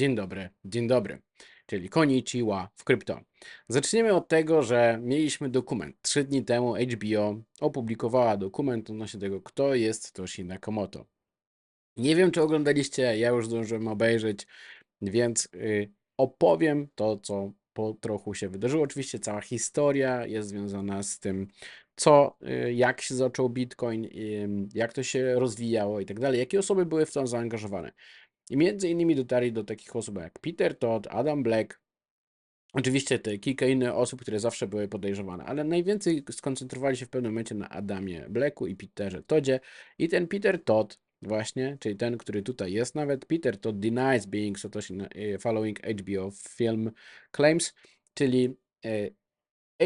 Dzień dobry, dzień dobry, czyli Konnichiwa w krypto. Zaczniemy od tego, że mieliśmy dokument. Trzy dni temu HBO opublikowała dokument odnośnie tego, kto jest Toshi Nakamoto. Nie wiem, czy oglądaliście, ja już zdążyłem obejrzeć, więc y, opowiem to, co po trochu się wydarzyło. Oczywiście cała historia jest związana z tym, co, y, jak się zaczął Bitcoin, jak to się rozwijało i tak dalej, jakie osoby były w to zaangażowane. I między innymi dotarli do takich osób jak Peter Todd, Adam Black, oczywiście te kilka innych osób, które zawsze były podejrzewane, ale najwięcej skoncentrowali się w pewnym momencie na Adamie Blacku i Peterze Toddzie. I ten Peter Todd właśnie, czyli ten, który tutaj jest nawet, Peter Todd denies being Satoshi e, following HBO film claims, czyli e,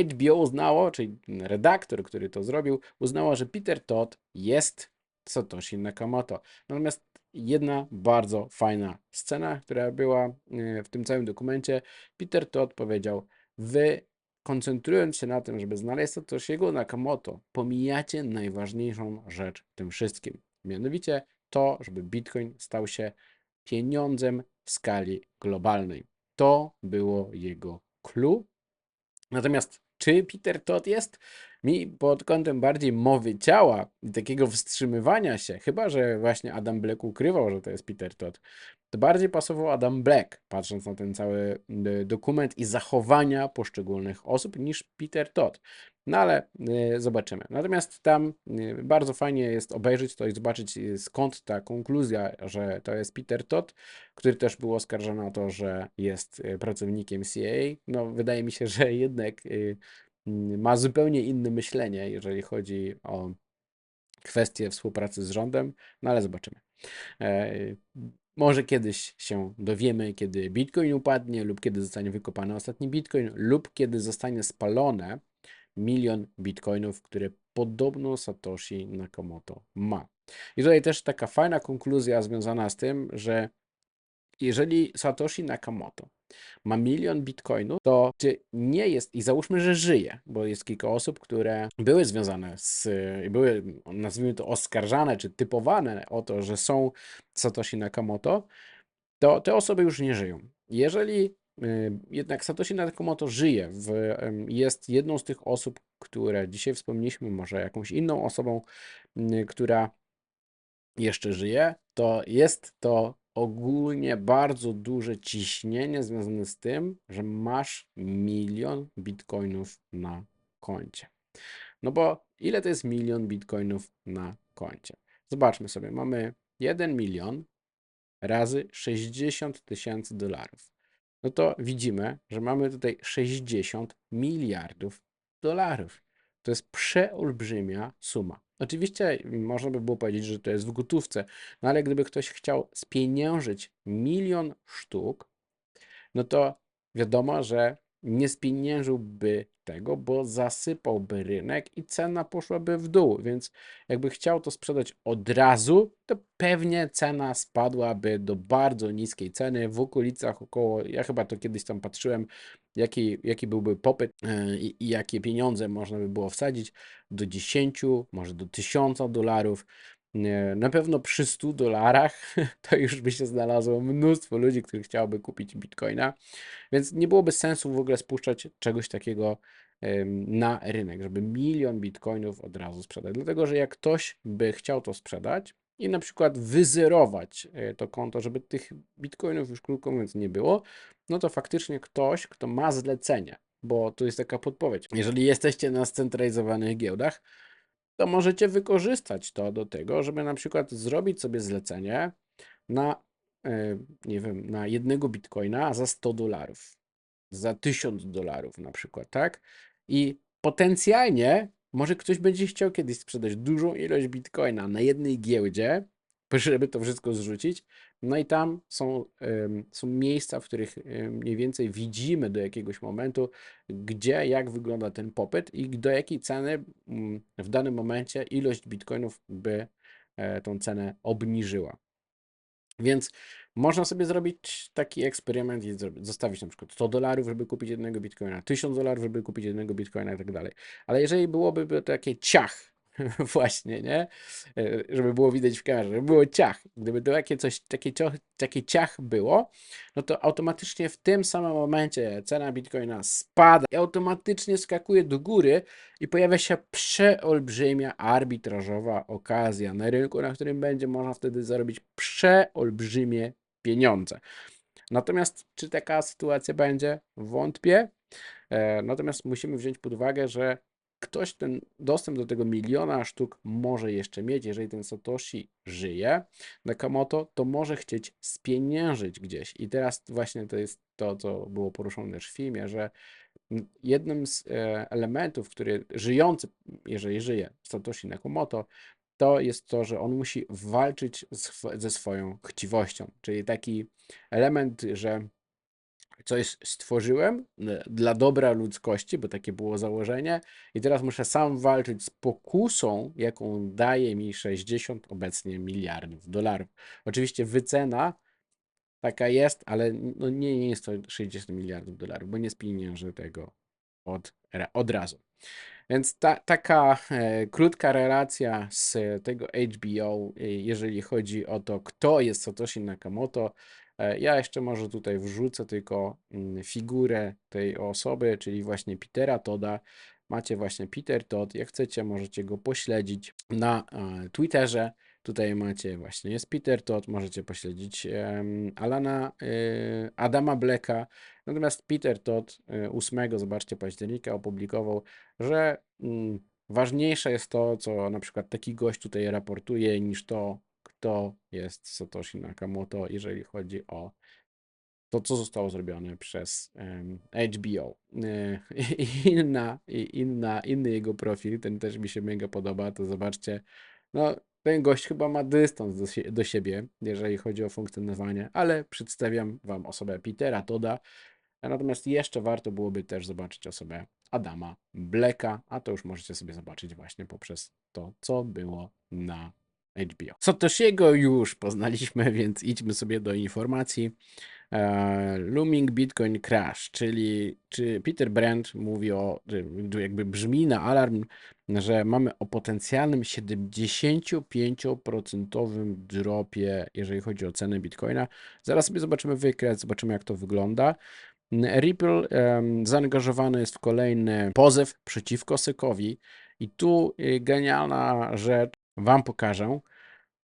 HBO uznało, czyli redaktor, który to zrobił, uznało, że Peter Todd jest Satoshi Nakamoto. Natomiast jedna bardzo fajna scena, która była e, w tym całym dokumencie. Peter Todd powiedział: Wy, koncentrując się na tym, żeby znaleźć Satoshiego Nakamoto, pomijacie najważniejszą rzecz w tym wszystkim. Mianowicie to, żeby Bitcoin stał się pieniądzem w skali globalnej. To było jego clue. Natomiast czy Peter Todd jest? Mi pod kątem bardziej mowy ciała i takiego wstrzymywania się, chyba że właśnie Adam Black ukrywał, że to jest Peter Todd, to bardziej pasował Adam Black, patrząc na ten cały dokument i zachowania poszczególnych osób, niż Peter Todd. No ale y, zobaczymy. Natomiast tam y, bardzo fajnie jest obejrzeć to i zobaczyć y, skąd ta konkluzja, że to jest Peter Todd, który też był oskarżony o to, że jest pracownikiem CIA. No wydaje mi się, że jednak ma zupełnie inne myślenie, jeżeli chodzi o kwestie współpracy z rządem, no ale zobaczymy. E, może kiedyś się dowiemy, kiedy Bitcoin upadnie, lub kiedy zostanie wykopany ostatni Bitcoin, lub kiedy zostanie spalone milion Bitcoinów, które podobno Satoshi Nakamoto ma. I tutaj też taka fajna konkluzja związana z tym, że jeżeli Satoshi Nakamoto ma milion bitcoinów, to czy nie jest, i załóżmy, że żyje, bo jest kilka osób, które były związane z, były, nazwijmy to, oskarżane czy typowane o to, że są Satoshi Nakamoto, to te osoby już nie żyją. Jeżeli y, jednak Satoshi Nakamoto żyje, w, jest jedną z tych osób, które dzisiaj wspomnieliśmy, może jakąś inną osobą, y, która jeszcze żyje, to jest to ogólnie bardzo duże ciśnienie związane z tym, że masz milion bitcoinów na koncie. No bo ile to jest milion bitcoinów na koncie? Zobaczmy sobie, mamy 1 milion razy 60 tysięcy dolarów. No to widzimy, że mamy tutaj 60 miliardów dolarów. To jest przeolbrzymia suma. Oczywiście można by było powiedzieć, że to jest w gotówce, no ale gdyby ktoś chciał spieniężyć milion sztuk, no to wiadomo, że nie spieniężyłby tego, bo zasypałby rynek i cena poszłaby w dół, więc jakby chciał to sprzedać od razu, to pewnie cena spadłaby do bardzo niskiej ceny, w okolicach około, ja chyba to kiedyś tam patrzyłem, jaki, jaki byłby popyt e, i, i jakie pieniądze można by było wsadzić, do 10, może do 1000 dolarów, na pewno przy 100 dolarach to już by się znalazło mnóstwo ludzi, którzy chciałoby kupić bitcoina, więc nie byłoby sensu w ogóle spuszczać czegoś takiego na rynek, żeby milion bitcoinów od razu sprzedać. Dlatego, że jak ktoś by chciał to sprzedać i na przykład wyzerować e, to konto, żeby tych bitcoinów już krótko mówiąc nie było, no to faktycznie ktoś, kto ma zlecenie, bo to jest taka podpowiedź. Jeżeli jesteście na scentralizowanych giełdach, to możecie wykorzystać to do tego, żeby na przykład zrobić sobie zlecenie na, e, nie wiem, na jednego bitcoina za 100 dolarów, za 1000 dolarów na przykład, tak? I potencjalnie może ktoś będzie chciał kiedyś sprzedać dużą ilość bitcoina na jednej giełdzie, żeby to wszystko zrzucić. No i tam są, są miejsca, w których mniej więcej widzimy do jakiegoś momentu, gdzie, jak wygląda ten popyt i do jakiej ceny mm, w danym momencie ilość bitcoinów by e, tą cenę obniżyła. Więc można sobie zrobić taki eksperyment i zostawić na przykład 100 dolarów, żeby kupić jednego bitcoina, 1000 dolarów, żeby kupić jednego bitcoina i tak dalej. Ale jeżeli byłoby takie ciach, Właśnie, nie? E, Żeby było widać w kamerze, żeby było ciach. Gdyby to takie coś, takie, cio- takie ciach było, no to automatycznie w tym samym momencie cena Bitcoina spada i automatycznie skakuje do góry i pojawia się przeolbrzymia arbitrażowa okazja na rynku, na którym będzie można wtedy zarobić przeolbrzymie pieniądze. Natomiast czy taka sytuacja będzie? Wątpię. E, Natomiast musimy wziąć pod uwagę, że ktoś ten dostęp do tego miliona sztuk może jeszcze mieć, jeżeli ten Satoshi żyje, Nakamoto, to może chcieć spieniężyć gdzieś. I teraz właśnie to jest to, co było poruszone też w filmie, że jednym z e, elementów, który żyjący, jeżeli żyje Satoshi Nakamoto, to jest to, że on musi walczyć ze swoją chciwością. Czyli taki element, że coś stworzyłem n- dla dobra ludzkości, bo takie było założenie, i teraz muszę sam walczyć z pokusą, jaką daje mi 60 obecnie miliardów dolarów. Oczywiście wycena taka jest, ale no nie, nie jest to 60 miliardów dolarów, bo nie spieniężę tego od, od razu. Więc ta, taka e, krótka relacja z tego HBO, e, jeżeli chodzi o to, kto jest Satoshi Nakamoto. E, ja jeszcze może tutaj wrzucę tylko mm, figurę tej osoby, czyli właśnie Petera Toda. Macie właśnie Peter Todd, jak chcecie, możecie go pośledzić na e, Twitterze. Tutaj macie właśnie, jest Peter Todd, możecie pośledzić Alana, e, Adama Blacka. Natomiast Peter Todd e, 8, zobaczcie, października opublikował, że mm, ważniejsze jest to, co na przykład taki gość tutaj raportuje, niż to, kto jest Satoshi Nakamoto, jeżeli chodzi o to, co zostało zrobione przez em, HBO. E, Inna, i- inna, inny jego profil, ten też mi się mega podoba, to zobaczcie, no ten gość chyba ma dystans do, do siebie, jeżeli chodzi o funkcjonowanie, ale przedstawiam wam osobę Petera Toda, natomiast jeszcze warto byłoby też zobaczyć osobę Adama Blacka, a to już możecie sobie zobaczyć właśnie poprzez to, co było na HBO. Satoshiego już poznaliśmy, więc idźmy sobie do informacji. E, Looming Bitcoin Crash, czyli czy Peter Brand mówi o, jakby brzmi na alarm, że mamy o potencjalnym 75% dropie, jeżeli chodzi o cenę Bitcoina. Zaraz sobie zobaczymy wykres, zobaczymy jak to wygląda. Ripple em, zaangażowany jest w kolejny pozew przeciwko Sekowi i tu y, genialna rzecz Wam pokażę.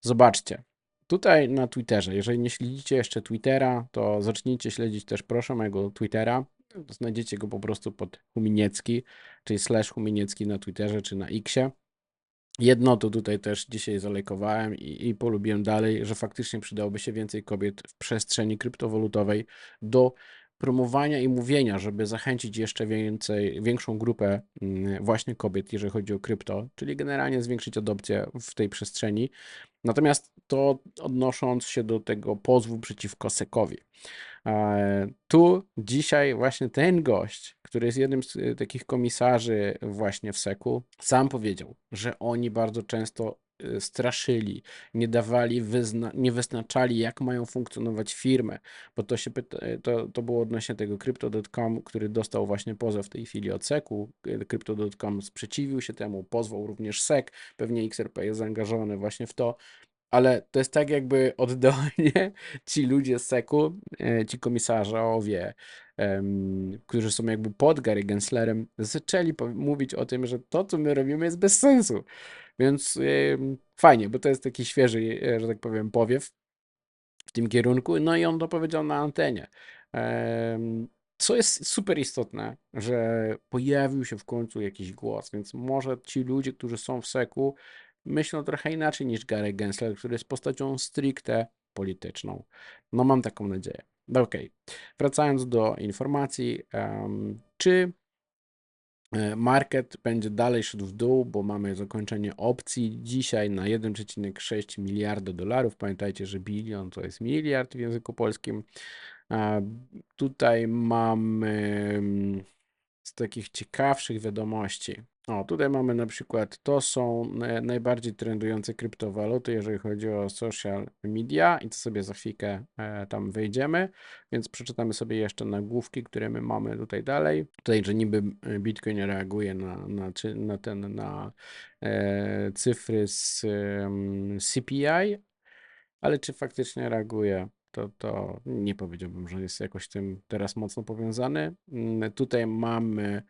Zobaczcie, tutaj na Twitterze, jeżeli nie śledzicie jeszcze Twittera, to zacznijcie śledzić też proszę mojego Twittera. Znajdziecie go po prostu pod Huminiecki, czyli slash Huminiecki na Twitterze czy na Xie. Jedno to tutaj też dzisiaj zalejkowałem i, i polubiłem dalej, że faktycznie przydałoby się więcej kobiet w przestrzeni kryptowalutowej do promowania i mówienia, żeby zachęcić jeszcze więcej, większą grupę mm, właśnie kobiet, jeżeli chodzi o krypto, czyli generalnie zwiększyć adopcję w tej przestrzeni. Natomiast to odnosząc się do tego pozwu przeciwko Sekowi. E, Tu dzisiaj właśnie ten gość, który jest jednym z y, takich komisarzy właśnie w Seku, sam powiedział, że oni bardzo często straszyli, nie dawali, wyzna- nie wyznaczali, jak mają funkcjonować firmy, bo to się pyta, y, to, to było odnośnie tego Crypto.com, który dostał właśnie pozew w tej chwili od Seku. Y, Crypto.com sprzeciwił się temu, pozwał również Sek, pewnie XRP jest zaangażowany właśnie w to, ale to jest tak jakby oddolnie ci ludzie z Seku, e, ci komisarzowie, em, którzy są jakby pod Gary Genslerem, zaczęli mówić o tym, że to, co my robimy, jest bez sensu. Więc fajnie, bo to jest taki świeży, e, że tak powiem, powiew w tym kierunku. No i on to powiedział na antenie. Co jest super istotne, że pojawił się w końcu jakiś głos, więc może ci ludzie, którzy są w seku, myślą trochę inaczej niż Gary Gensler, który jest postacią stricte polityczną. No mam taką nadzieję. Okej, wracając do informacji, em, czy market będzie dalej szedł w dół, bo mamy zakończenie opcji dzisiaj na 1,6 miliarda dolarów. Pamiętajcie, że bilion to jest miliard w języku polskim. Tutaj mamy mm, z takich ciekawszych wiadomości. O, tutaj mamy na przykład, to są na- najbardziej trendujące kryptowaluty, jeżeli chodzi o social media i to sobie za chwilkę e, tam wejdziemy, więc przeczytamy sobie jeszcze nagłówki, które my mamy tutaj dalej. Tutaj, że niby e, Bitcoin reaguje na, na, na ten, na e, cyfry z em, CPI, ale czy faktycznie reaguje, to, to nie powiedziałbym, że jest jakoś tym teraz mocno powiązany. Mm, Tutaj mamy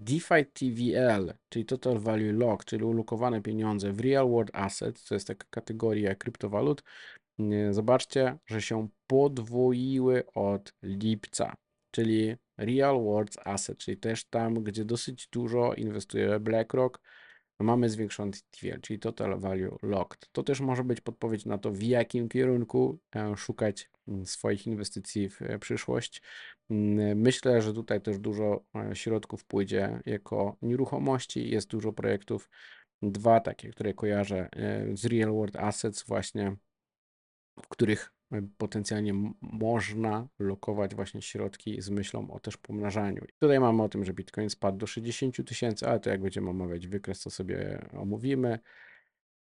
DeFi TVL, czyli Total Value Lock, czyli ulokowane pieniądze w Real World Asset, to jest taka kategoria kryptowalut. Zobaczcie, że się podwoiły od lipca, czyli Real World Asset, czyli też tam, gdzie dosyć dużo inwestuje BlackRock, mamy zwiększony TVL, czyli Total Value Locked. To też może być podpowiedź na to, w jakim kierunku e, szukać swoich inwestycji w e, przyszłość. Mm, Myślę, że tutaj też dużo e, środków pójdzie jako nieruchomości. Jest dużo projektów, dwa takie, które kojarzę e, z Real World Assets właśnie, w których e, potencjalnie można lokować właśnie środki z myślą o też pomnażaniu. Tutaj mamy o tym, że Bitcoin spadł do 60 tysięcy, ale to jak będziemy omawiać wykres, to sobie omówimy.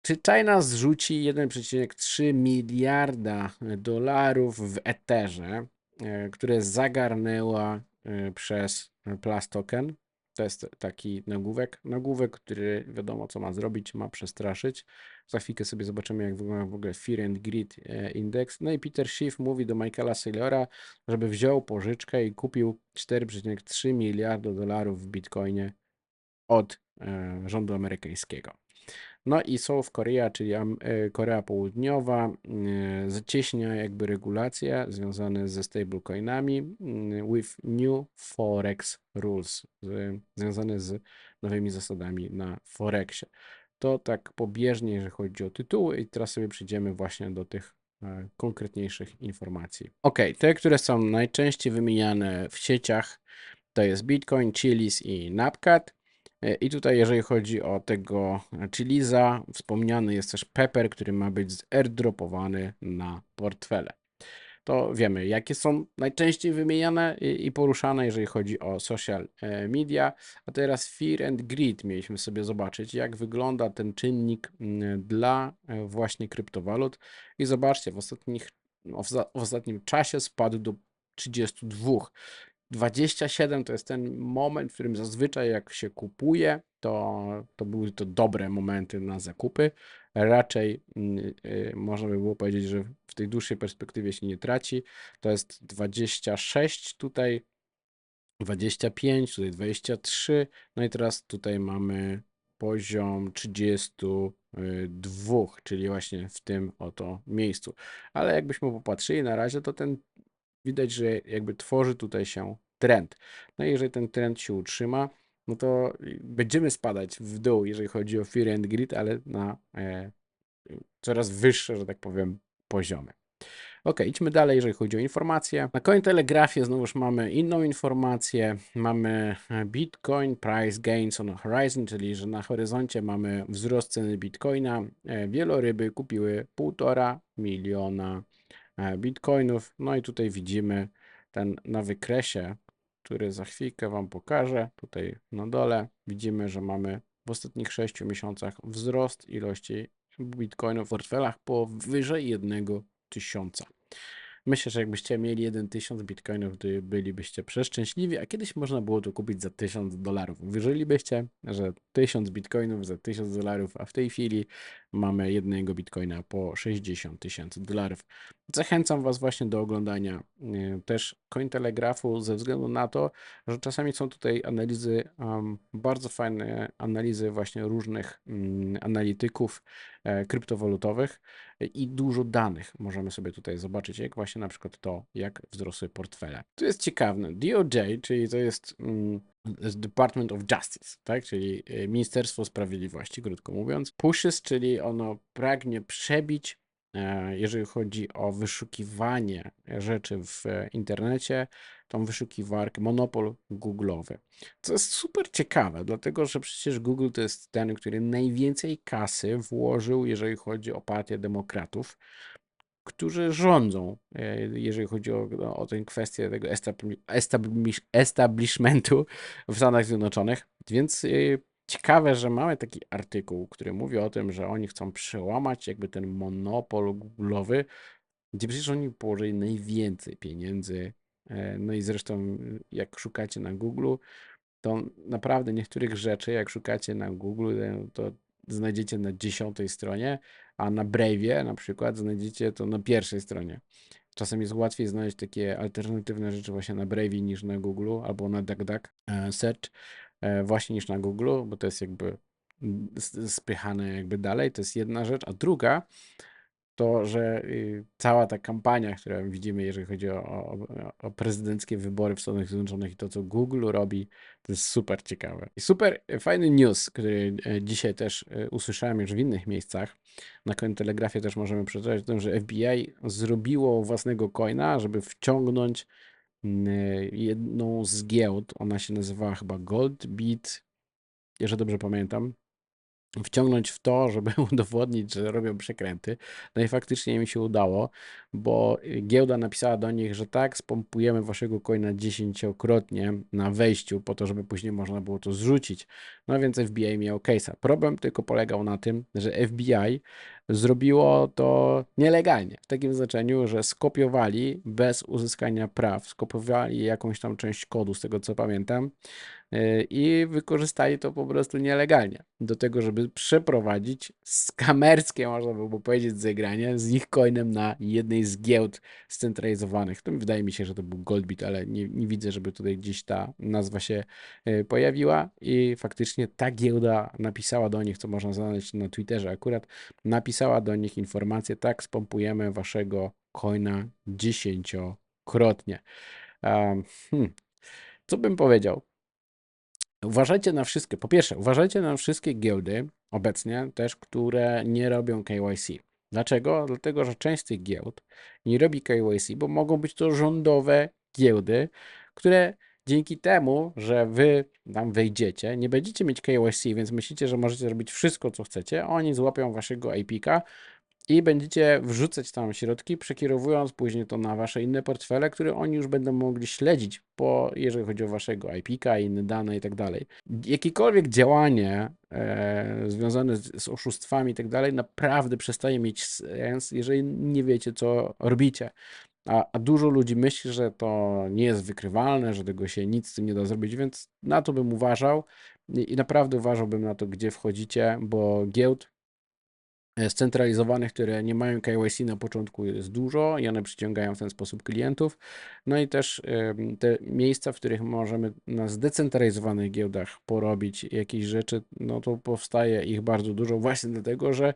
Czy China zrzuci 1,3 miliarda dolarów w Etherze, e, które zagarnęła e, przez Plus Token? To jest taki nagłówek. Nagłówek, który wiadomo co ma zrobić, ma przestraszyć. Za chwilkę sobie zobaczymy, jak wygląda w ogóle Fear and Greed e, Index. No i Peter Schiff mówi do Michaela Saylora, żeby wziął pożyczkę i kupił 4,3 miliarda dolarów w Bitcoinie od rządu amerykańskiego. No i South Korea, czyli e, Korea Południowa, e, zacieśnia jakby regulacje związane ze stablecoinami mm, with new forex rules, związane z nowymi zasadami na forexie. To tak pobieżnie, jeżeli chodzi o tytuły i teraz sobie przejdziemy właśnie do tych e, konkretniejszych informacji. Ok, te, które są najczęściej wymieniane w sieciach, to jest Bitcoin, Chilis i Napcat. E, I tutaj, jeżeli chodzi o tego Chiliza, wspomniany jest też Pepper, który ma być airdropowany na portfele. To wiemy, jakie są najczęściej wymieniane i poruszane, jeżeli chodzi o social e, media. A teraz Fear and Greed mieliśmy sobie zobaczyć, jak wygląda ten czynnik mm, dla e, właśnie kryptowalut. I zobaczcie, w, ostatnich, za- w ostatnim czasie spadł do 32. 27 to jest ten moment, w którym zazwyczaj jak się kupuje, to, to były to dobre momenty na zakupy. Raczej mm, y, można by było powiedzieć, że w tej dłuższej perspektywie się nie traci. To jest 26 tutaj, 25, tutaj 23, no i teraz tutaj mamy poziom 32, czyli właśnie w tym oto miejscu. Ale jakbyśmy popatrzyli na razie, to ten widać, że jakby tworzy tutaj się trend. No i jeżeli ten trend się utrzyma, no to będziemy spadać w dół, jeżeli chodzi o Fear and Greed, ale na e, coraz wyższe, że tak powiem, poziomy. Ok, idźmy dalej, jeżeli chodzi o informacje. Na Cointelegraphie znowuż mamy inną informację. Mamy e, Bitcoin Price Gains on Horizon, czyli że na horyzoncie mamy wzrost ceny Bitcoina. E, Wieloryby kupiły 1,5 miliona bitcoinów. No i tutaj widzimy ten na wykresie, który za chwilkę Wam pokażę. Tutaj na dole widzimy, że mamy w ostatnich 6 miesiącach wzrost ilości bitcoinów w portfelach powyżej 1 tysiąca. Myślę, że jakbyście mieli 1000 bitcoinów, to bylibyście przeszczęśliwi, a kiedyś można było to kupić za 1000 dolarów. Wierzylibyście, że 1000 bitcoinów za 1000 dolarów, a w tej chwili mamy jednego bitcoina po 60 tysięcy dolarów. Zachęcam Was właśnie do oglądania e, też Cointelegrafu ze względu na to, że czasami są tutaj analizy, bardzo fajne analizy właśnie różnych mm, analityków e, kryptowalutowych e, i dużo danych możemy sobie tutaj zobaczyć, jak właśnie na przykład to, jak wzrosły portfele. To jest ciekawe. DOJ, czyli to jest mm, Department of Justice, tak? czyli Ministerstwo Sprawiedliwości, krótko mówiąc. Pushes, czyli ono pragnie przebić jeżeli chodzi o wyszukiwanie rzeczy w e, internecie, tą wyszukiwarkę, monopol Google'owy. Co jest super ciekawe, dlatego że przecież Google to jest ten, który najwięcej kasy włożył, jeżeli chodzi o partię demokratów, którzy rządzą, e, jeżeli chodzi o, no, o tę kwestię tego establi- establish- establishmentu w Stanach Zjednoczonych. Więc e, ciekawe, że mamy taki artykuł, który mówi o tym, że oni chcą przełamać jakby ten monopol Google'owy, gdzie przecież oni położyli najwięcej pieniędzy. e, No i zresztą, jak szukacie na Google, to naprawdę niektórych rzeczy, jak szukacie na Google, e, to znajdziecie na dziesiątej stronie, a na Brave'ie na przykład znajdziecie to na pierwszej stronie. Czasem jest łatwiej znaleźć takie alternatywne rzeczy właśnie na Brave'ie niż na Google albo na DuckDuck e, Search e, właśnie niż na Google, bo to jest jakby spychane jakby dalej, to jest jedna rzecz, a druga to, że y, cała ta kampania, którą widzimy, jeżeli chodzi o, o, o prezydenckie wybory w Stanach Zjednoczonych i to, co Google robi, to jest super ciekawe. I super e, fajny news, który e, dzisiaj też e, usłyszałem już w innych miejscach. Na Cointelegrafie też możemy przeczytać o tym, że FBI zrobiło własnego coina, żeby wciągnąć e, jedną z giełd. Ona się nazywała chyba Goldbeat, jeżeli dobrze pamiętam wciągnąć w to, żeby udowodnić, że robią przekręty. No i faktycznie mi się udało, bo y, giełda napisała do nich, że tak, spompujemy waszego coina dziesięciokrotnie na wejściu, po to, żeby później można było to zrzucić. No więc FBI miał case'a. Problem tylko polegał na tym, że FBI zrobiło to nielegalnie, w takim znaczeniu, że skopiowali bez uzyskania praw, skopiowali jakąś tam część kodu, z tego co pamiętam, i wykorzystali to po prostu nielegalnie do tego, żeby przeprowadzić skamerskie, można by było powiedzieć, zegranie z ich coinem na jednej z giełd scentralizowanych. To wydaje mi się, że to był Goldbit, ale nie, nie widzę, żeby tutaj gdzieś ta nazwa się yy, pojawiła i faktycznie ta giełda napisała do nich, co można znaleźć na Twitterze akurat, napisała do nich informację, tak, spompujemy waszego coina dziesięciokrotnie. Um, hmm. Co bym powiedział? Uważajcie na wszystkie, po pierwsze, uważajcie na wszystkie giełdy obecnie też, które nie robią KYC. Dlaczego? Dlatego, że część z tych giełd nie robi KYC, bo mogą być to rządowe giełdy, które dzięki temu, że wy tam wejdziecie, nie będziecie mieć KYC, więc myślicie, że możecie robić wszystko, co chcecie, oni złapią waszego IP-ka i będziecie wrzucać tam środki, przekierowując później to na wasze inne portfele, które oni już będą mogli śledzić, po, jeżeli chodzi o waszego IP-ka, inne dane i tak dalej. Jakiekolwiek działanie e, związane z, z oszustwami i tak dalej naprawdę przestaje mieć sens, jeżeli nie wiecie, co robicie. A, a dużo ludzi myśli, że to nie jest wykrywalne, że tego się nic z tym nie da zrobić, więc na to bym uważał i, i naprawdę uważałbym na to, gdzie wchodzicie, bo giełd scentralizowanych, które nie mają KYC na początku jest dużo i one przyciągają w ten sposób klientów. No i też te miejsca, w których możemy na zdecentralizowanych giełdach porobić jakieś rzeczy, no to powstaje ich bardzo dużo właśnie dlatego, że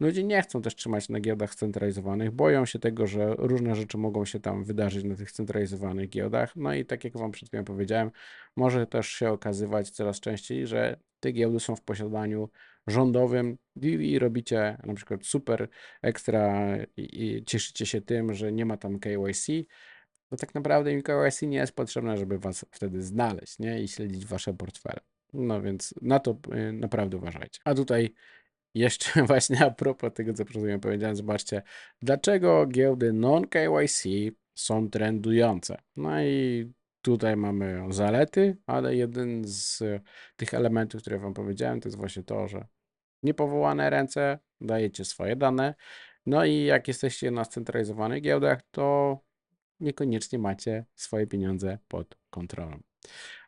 ludzie nie chcą też trzymać na giełdach scentralizowanych, boją się tego, że różne rzeczy mogą się tam wydarzyć na tych centralizowanych giełdach. No i tak jak Wam przed chwilą powiedziałem, może też się okazywać coraz częściej, że te giełdy są w posiadaniu rządowym i, i robicie na przykład super ekstra i, i cieszycie się tym, że nie ma tam KYC, to tak naprawdę im KYC nie jest potrzebne, żeby was wtedy znaleźć, nie? I śledzić wasze portfele. No więc na to y, naprawdę uważajcie. A tutaj jeszcze właśnie a propos tego, co przed chwilą powiedziałem, zobaczcie, dlaczego giełdy non-KYC są trendujące. No i tutaj mamy zalety, ale jeden z tych elementów, które wam powiedziałem, to jest właśnie to, że niepowołane ręce, dajecie swoje dane, no i jak jesteście na scentralizowanych giełdach, to niekoniecznie macie swoje pieniądze pod kontrolą.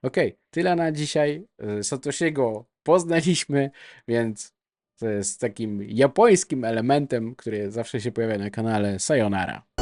Ok, tyle na dzisiaj. Satoshiego poznaliśmy, więc to jest takim japońskim elementem, który zawsze się pojawia na kanale Sayonara.